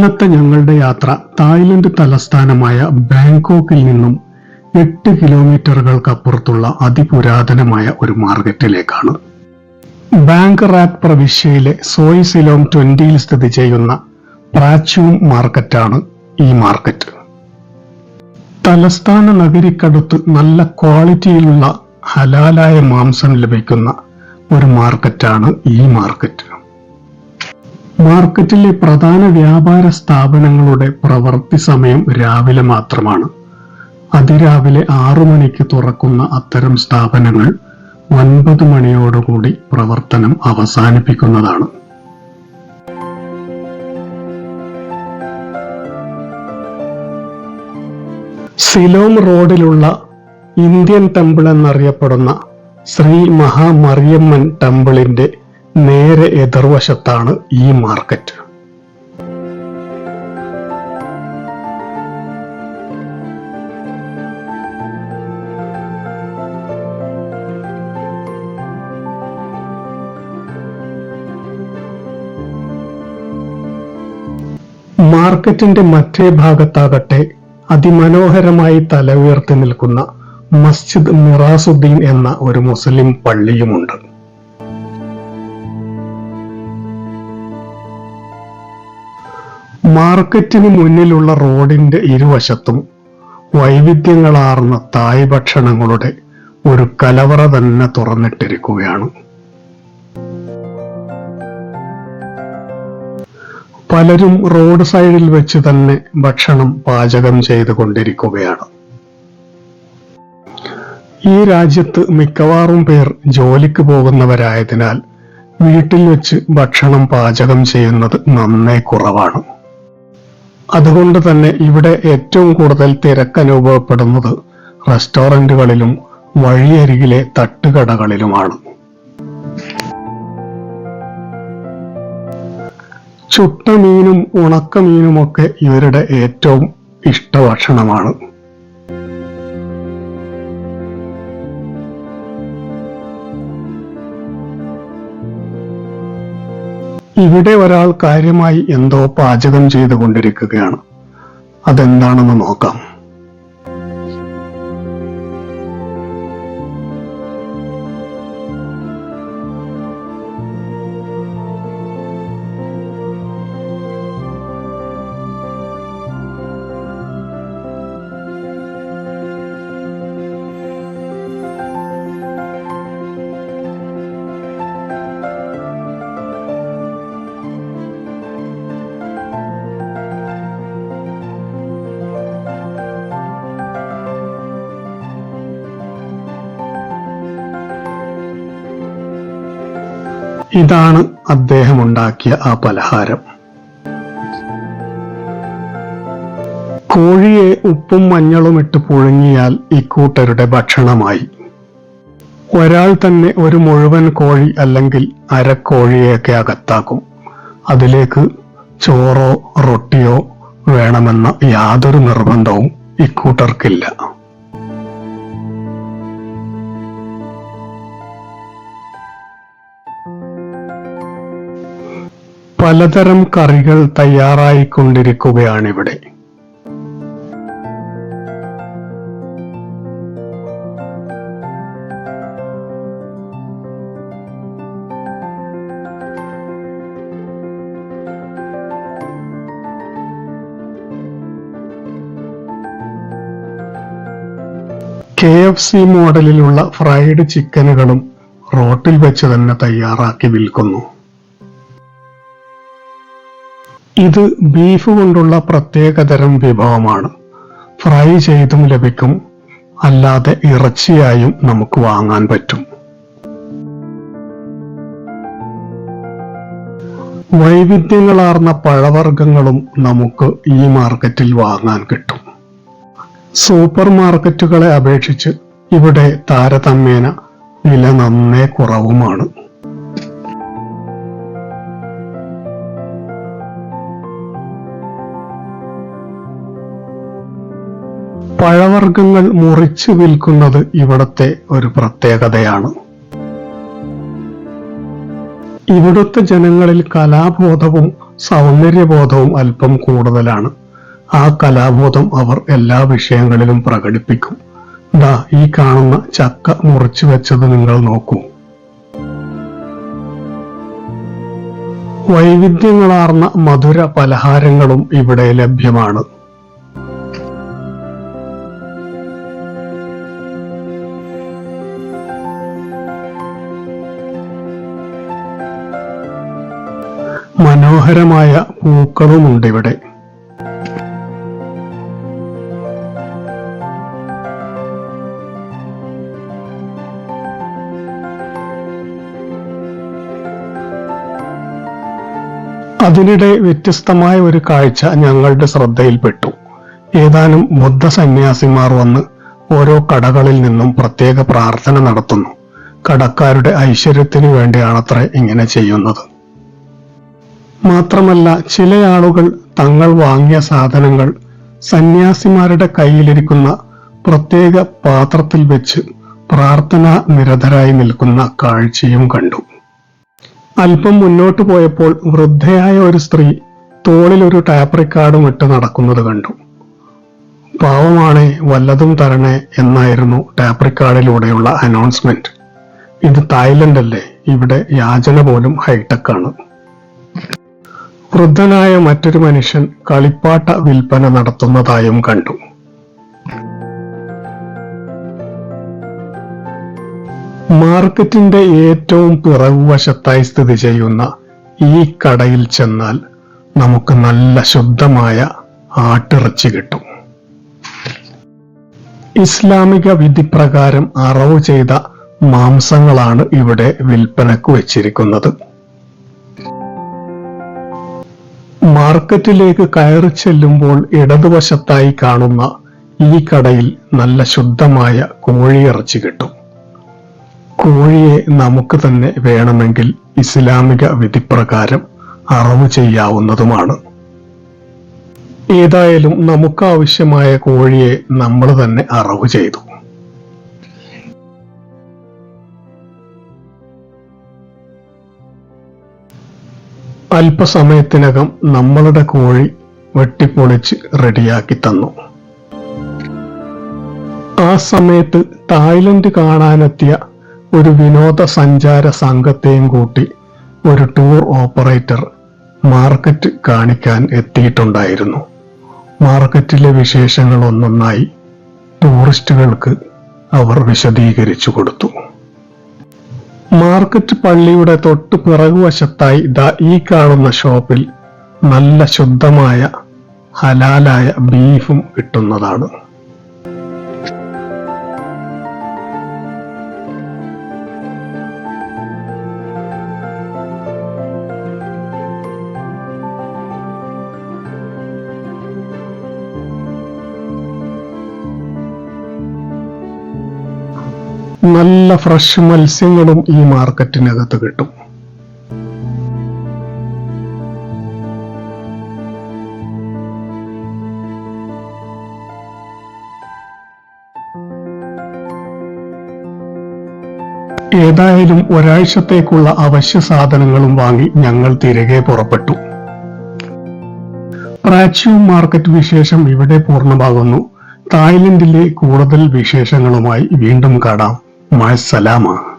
ഇന്നത്തെ ഞങ്ങളുടെ യാത്ര തായ്ലൻഡ് തലസ്ഥാനമായ ബാങ്കോക്കിൽ നിന്നും എട്ട് കിലോമീറ്ററുകൾക്കപ്പുറത്തുള്ള അതിപുരാതനമായ ഒരു മാർക്കറ്റിലേക്കാണ് ബാങ്ക് റാക്ക് പ്രവിശ്യയിലെ സോയ് സിലോം ട്വന്റിയിൽ സ്ഥിതി ചെയ്യുന്ന പ്രാച്യൂം മാർക്കറ്റാണ് ഈ മാർക്കറ്റ്. തലസ്ഥാന നഗരിക്കടുത്ത് നല്ല ക്വാളിറ്റിയിലുള്ള ഹലാലായ മാംസം ലഭിക്കുന്ന ഒരു മാർക്കറ്റാണ് ഈ മാർക്കറ്റ്. മാർക്കറ്റിലെ പ്രധാന വ്യാപാര സ്ഥാപനങ്ങളുടെ പ്രവൃത്തി സമയം രാവിലെ മാത്രമാണ്. അതിരാവിലെ ആറു മണിക്ക് തുറക്കുന്ന അത്തരം സ്ഥാപനങ്ങൾ ഒൻപത് മണിയോടുകൂടി പ്രവർത്തനം അവസാനിപ്പിക്കുന്നതാണ്. സിലോം റോഡിലുള്ള ഇന്ത്യൻ ടെമ്പിൾ എന്നറിയപ്പെടുന്ന ശ്രീ മഹാമറിയമ്മൻ ടെമ്പിളിന്റെ നേരെ എതിർവശത്താണ് ഈ മാർക്കറ്റ് മാർക്കറ്റിന്റെ മറ്റേ ഭാഗത്താകട്ടെ അതിമനോഹരമായി തല ഉയർത്തി നിൽക്കുന്ന മസ്ജിദ് മിറാസുദ്ദീൻ എന്ന ഒരു മുസ്ലിം പള്ളിയുമുണ്ട്. മാർക്കറ്റിന് മുന്നിലുള്ള റോഡിന്റെ ഇരുവശത്തും വൈവിധ്യങ്ങളാർന്ന തായ് ഭക്ഷണങ്ങളുടെ ഒരു കലവറ തന്നെ തുറന്നിട്ടിരിക്കുകയാണ്. പലരും റോഡ് സൈഡിൽ വെച്ച് തന്നെ ഭക്ഷണം പാചകം ചെയ്തുകൊണ്ടിരിക്കുകയാണ്. ഈ രാജ്യത്ത് മിക്കവാറും പേർ ജോലിക്ക് പോകുന്നവരായതിനാൽ വീട്ടിൽ വെച്ച് ഭക്ഷണം പാചകം ചെയ്യുന്നത് നന്നേ കുറവാണ്. അതുകൊണ്ട് തന്നെ ഇവിടെ ഏറ്റവും കൂടുതൽ തിരക്ക് അനുഭവപ്പെടുന്നത് റെസ്റ്റോറന്റുകളിലും വഴിയരികിലെ തട്ടുകടകളിലുമാണ്. ചുട്ട മീനും ഉണക്ക മീനുമൊക്കെ ഇവരുടെ ഏറ്റവും ഇഷ്ടഭക്ഷണമാണ് ഇവിടെ ഒരാൾ കാര്യമായി എന്തോ പാചകം ചെയ്തുകൊണ്ടിരിക്കുകയാണ്. അതെന്താണെന്ന് നോക്കാം. ഇതാണ് അദ്ദേഹം ഉണ്ടാക്കിയ ആ പലഹാരം. കോഴിയെ ഉപ്പും മഞ്ഞളും ഇട്ട് പുഴുങ്ങിയാൽ ഇക്കൂട്ടരുടെ ഭക്ഷണമായി. ഒരാൾ തന്നെ ഒരു മുഴുവൻ കോഴി അല്ലെങ്കിൽ അരക്കോഴിയൊക്കെ അകത്താക്കും. അതിലേക്ക് ചോറോ റൊട്ടിയോ വേണമെന്ന യാതൊരു നിർബന്ധവും ഇക്കൂട്ടർക്കില്ല പലതരം കറികൾ തയ്യാറായിക്കൊണ്ടിരിക്കുകയാണിവിടെ. കെ എഫ് സി മോഡലിലുള്ള ഫ്രൈഡ് ചിക്കനുകളും റോട്ടിൽ വെച്ച് തന്നെ തയ്യാറാക്കി വിൽക്കുന്നു. ഇത് ബീഫ് കൊണ്ടുള്ള പ്രത്യേകതരം വിഭവമാണ്. ഫ്രൈ ചെയ്തും ലഭിക്കും. അല്ലാതെ ഇറച്ചിയായും നമുക്ക് വാങ്ങാൻ പറ്റും. വൈവിധ്യങ്ങളാർന്ന പഴവർഗങ്ങളും നമുക്ക് ഈ മാർക്കറ്റിൽ വാങ്ങാൻ കിട്ടും. സൂപ്പർ മാർക്കറ്റുകളെ അപേക്ഷിച്ച് ഇവിടെ താരതമ്യേന വില നന്നേ കുറവുമാണ്. പഴവർഗങ്ങൾ മുറിച്ച് വിൽക്കുന്നത് ഇവിടത്തെ ഒരു പ്രത്യേകതയാണ്. ഇവിടുത്തെ ജനങ്ങളിൽ കലാബോധവും സൗന്ദര്യബോധവും അല്പം കൂടുതലാണ്. ആ കലാബോധം അവർ എല്ലാ വിഷയങ്ങളിലും പ്രകടിപ്പിക്കും. ദാ ഈ കാണുന്ന ചക്ക മുറിച്ചു വെച്ചത് നിങ്ങൾ നോക്കൂ. വൈവിധ്യങ്ങളാർന്ന മധുര പലഹാരങ്ങളും ഇവിടെ ലഭ്യമാണ്. മനോഹരമായ പൂക്കളുമുണ്ട് ഇവിടെ അതിനിടെ വ്യത്യസ്തമായ ഒരു കാഴ്ച ഞങ്ങളുടെ ശ്രദ്ധയിൽപ്പെട്ടു. ഏതാനും ബുദ്ധ സന്യാസിമാർ വന്ന് ഓരോ കടകളിൽ നിന്നും പ്രത്യേക പ്രാർത്ഥന നടത്തുന്നു. കടക്കാരുടെ ഐശ്വര്യത്തിനു വേണ്ടിയാണത്രേ ഇങ്ങനെ ചെയ്യുന്നത്. മാത്രമല്ല ചില ആളുകൾ തങ്ങൾ വാങ്ങിയ സാധനങ്ങൾ സന്യാസിമാരുടെ കയ്യിലിരിക്കുന്ന പ്രത്യേക പാത്രത്തിൽ വെച്ച് പ്രാർത്ഥന നിരതരായി നിൽക്കുന്ന കാഴ്ചയും കണ്ടു. അല്പം മുന്നോട്ട് പോയപ്പോൾ വൃദ്ധയായ ഒരു സ്ത്രീ തോളിൽ ഒരു ടാപ്പ് ഇട്ട് നടക്കുന്നത് കണ്ടു. പാവമാണേ വല്ലതും തരണേ എന്നായിരുന്നു ടാപ്പ് അനൗൺസ്മെന്റ് ഇത് തായ്ലൻഡ് അല്ലേ ഇവിടെ യാചന പോലും ഹൈടെക് ആണ് വൃദ്ധനായ മറ്റൊരു മനുഷ്യൻ കളിപ്പാട്ട വിൽപ്പന നടത്തുന്നതായും കണ്ടു. മാർക്കറ്റിന്റെ ഏറ്റവും പിറകുവശത്തായി സ്ഥിതി ചെയ്യുന്ന ഈ കടയിൽ ചെന്നാൽ നമുക്ക് നല്ല ശുദ്ധമായ ആട്ടിറച്ചി കിട്ടും. ഇസ്ലാമിക വിധിപ്രകാരം അറവ് ചെയ്ത മാംസങ്ങളാണ് ഇവിടെ വിൽപ്പനക്ക് വെച്ചിരിക്കുന്നത്. മാർക്കറ്റിലേക്ക് കയറി ചെല്ലുമ്പോൾ ഇടതുവശത്തായി കാണുന്ന ഈ കടയിൽ നല്ല ശുദ്ധമായ കോഴിയിറച്ചി കിട്ടും. കോഴിയെ നമുക്ക് തന്നെ വേണമെങ്കിൽ ഇസ്ലാമിക വിധിപ്രകാരം അറവ് ചെയ്യാവുന്നതുമാണ്. ഏതായാലും നമുക്കാവശ്യമായ കോഴിയെ നമ്മൾ തന്നെ അറവ് ചെയ്തു. അല്പസമയത്തിനകം നമ്മളുടെ കോഴി വെട്ടിപ്പൊളിച്ച് റെഡിയാക്കി തന്നു. ആ സമയത്ത് തായ്ലൻഡ് കാണാനെത്തിയ ഒരു വിനോദസഞ്ചാര സംഘത്തെയും കൂട്ടി ഒരു ടൂർ ഓപ്പറേറ്റർ മാർക്കറ്റ് കാണിക്കാൻ എത്തിയിട്ടുണ്ടായിരുന്നു. മാർക്കറ്റിലെ വിശേഷങ്ങൾ ഒന്നൊന്നായി ടൂറിസ്റ്റുകൾക്ക് അവർ വിശദീകരിച്ചു കൊടുത്തു. മാർക്കറ്റ് പള്ളിയുടെ തൊട്ട് പിറകുവശത്തായി ദാ ഈ കാണുന്ന ഷോപ്പിൽ നല്ല ശുദ്ധമായ ഹലാലായ ബീഫും കിട്ടുന്നതാണ്. നല്ല ഫ്രഷ് മത്സ്യങ്ങളും ഈ മാർക്കറ്റിനകത്ത് കിട്ടും. ഏതായാലും ഒരാഴ്ചത്തേക്കുള്ള അവശ്യ സാധനങ്ങളും വാങ്ങി ഞങ്ങൾ തിരികെ പുറപ്പെട്ടു. പ്രാച്യൂ മാർക്കറ്റ് വിശേഷം ഇവിടെ പൂർണമാകുന്നു. തായ്ലൻഡിലെ കൂടുതൽ വിശേഷങ്ങളുമായി വീണ്ടും കാണാം. mais salama.